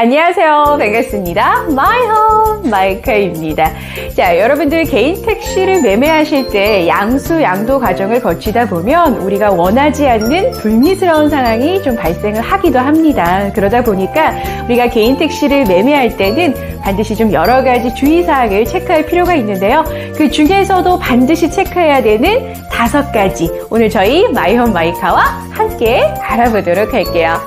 안녕하세요. 반갑습니다. 마이홈 마이카입니다. 자, 여러분들 개인 택시를 매매하실 때 양수 양도 과정을 거치다 보면 우리가 원하지 않는 불미스러운 상황이 좀 발생을 하기도 합니다. 그러다 보니까 우리가 개인 택시를 매매할 때는 반드시 좀 여러 가지 주의사항을 체크할 필요가 있는데요. 그 중에서도 반드시 체크해야 되는 다섯 가지 오늘 저희 마이홈 마이카와 함께 알아보도록 할게요.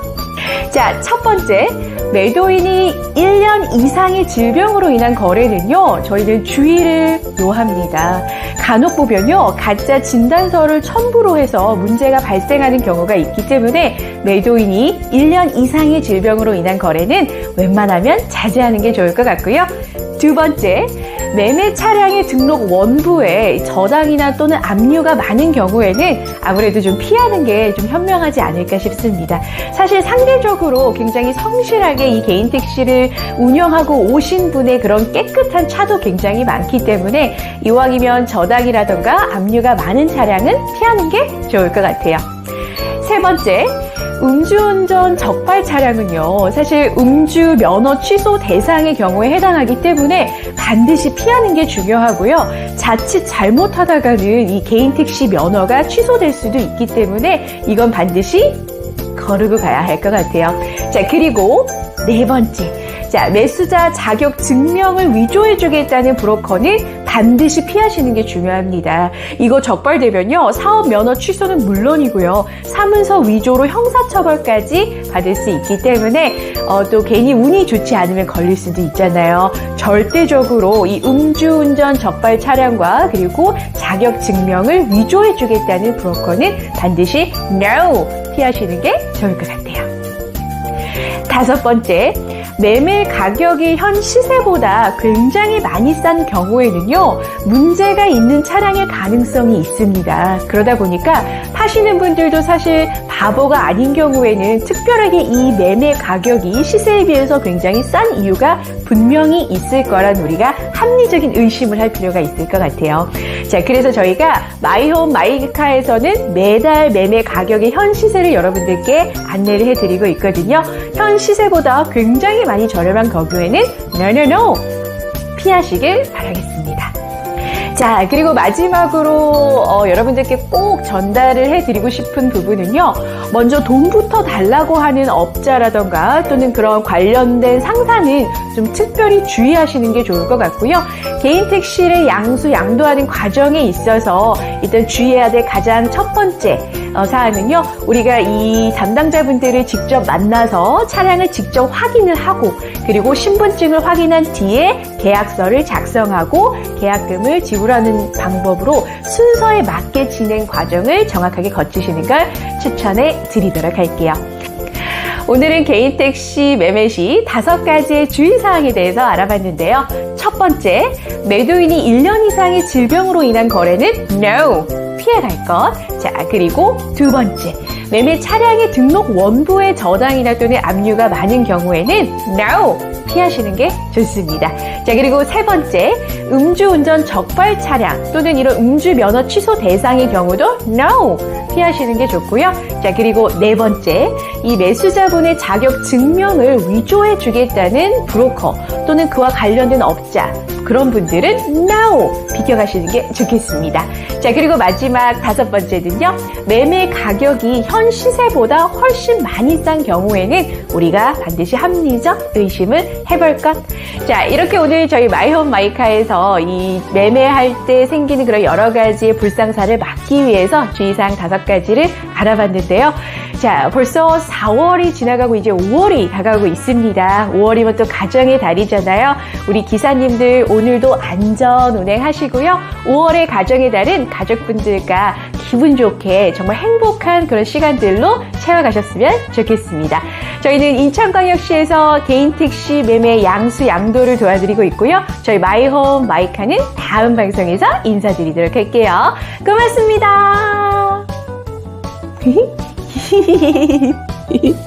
자, 첫 번째. 매도인이 1년 이상의 질병으로 인한 거래는요, 저희는 주의를 요합니다. 간혹 보면요, 가짜 진단서를 첨부로 해서 문제가 발생하는 경우가 있기 때문에 매도인이 1년 이상의 질병으로 인한 거래는 웬만하면 자제하는 게 좋을 것 같고요. 두 번째, 매매 차량의 등록 원부에 저당이나 또는 압류가 많은 경우에는 아무래도 좀 피하는 게 좀 현명하지 않을까 싶습니다. 사실 상대적으로 굉장히 성실하게 이 개인 택시를 운영하고 오신 분의 그런 깨끗한 차도 굉장히 많기 때문에 이왕이면 저당 이라던가 압류가 많은 차량은 피하는 게 좋을 것 같아요. 세 번째, 음주운전 적발 차량은요, 사실 음주 면허 취소 대상의 경우에 해당하기 때문에 반드시 피하는 게 중요하고요. 자칫 잘못하다가는 이 개인 택시 면허가 취소될 수도 있기 때문에 이건 반드시 거르고 가야 할 것 같아요. 자, 그리고 네 번째. 자, 매수자 자격 증명을 위조해주겠다는 브로커는 반드시 피하시는 게 중요합니다. 이거 적발되면요, 사업 면허 취소는 물론이고요, 사문서 위조로 형사처벌까지 받을 수 있기 때문에 어, 또 괜히 운이 좋지 않으면 걸릴 수도 있잖아요. 절대적으로 이 음주운전 적발 차량과 그리고 자격 증명을 위조해주겠다는 브로커는 반드시 no 피하시는 게 좋을 것 같아요. 다섯 번째, 매매 가격이 현 시세보다 굉장히 많이 싼 경우에는요, 문제가 있는 차량의 가능성이 있습니다. 그러다 보니까 파시는 분들도 사실 바보가 아닌 경우에는 특별하게 이 매매 가격이 시세에 비해서 굉장히 싼 이유가 분명히 있을 거란 우리가 합리적인 의심을 할 필요가 있을 것 같아요. 자, 그래서 저희가 마이홈 마이카에서는 매달 매매 가격의 현 시세를 여러분들께 안내를 해드리고 있거든요. 현 시세보다 굉장히 많이 저렴한 경우에는 no, no, no 피하시길 바라겠습니다. 자, 그리고 마지막으로 어, 여러분들께 꼭 전달을 해드리고 싶은 부분은요. 먼저 돈부터 달라고 하는 업자라던가 또는 그런 관련된 상사는 좀 특별히 주의하시는 게 좋을 것 같고요. 개인 택시를 양수, 양도하는 과정에 있어서 일단 주의해야 될 가장 첫 번째 어, 사항은요. 우리가 이 담당자분들을 직접 만나서 차량을 직접 확인을 하고 그리고 신분증을 확인한 뒤에 계약서를 작성하고 계약금을 지불하는 방법으로 순서에 맞게 진행 과정을 정확하게 거치시는 걸 추천해 드리도록 할게요. 오늘은 개인 택시 매매 시 다섯 가지의 주의사항에 대해서 알아봤는데요. 첫 번째, 매도인이 1년 이상의 질병으로 인한 거래는 no! 피해 갈 것. 자, 그리고 두 번째, 매매 차량의 등록 원부에 저당이나 또는 압류가 많은 경우에는 no! 피하시는 게 좋습니다. 자, 그리고 세 번째, 음주운전 적발 차량 또는 이런 음주 면허 취소 대상의 경우도 no! 피하시는 게 좋고요. 자, 그리고 네 번째, 이 매수자분의 자격 증명을 위조해 주겠다는 브로커 또는 그와 관련된 업자, 그런 분들은 no! 비켜가시는 게 좋겠습니다. 자, 그리고 마지막 다섯 번째는요, 매매 가격이 현 시세보다 훨씬 많이 싼 경우에는 우리가 반드시 합리적 의심을 해볼 것. 자, 이렇게 오늘 저희 마이홈 마이카에서 이 매매할 때 생기는 그런 여러 가지의 불상사를 막기 위해서 주의사항 다섯 가지를 알아봤는데요. 자, 벌써 4월이 지나가고 이제 5월이 다가오고 있습니다. 5월이면 또 가정의 달이잖아요. 우리 기사님들 오늘도 안전 운행하시고요. 5월의 가정의 달은 가족분들과 기분 좋게 정말 행복한 그런 시간들로 채워가셨으면 좋겠습니다. 저희는 인천광역시에서 개인 택시 매매 양수 양도를 도와드리고 있고요. 저희 마이홈 마이카는 다음 방송에서 인사드리도록 할게요. 고맙습니다. 嘿嘿嘿嘿嘿，嘿嘿。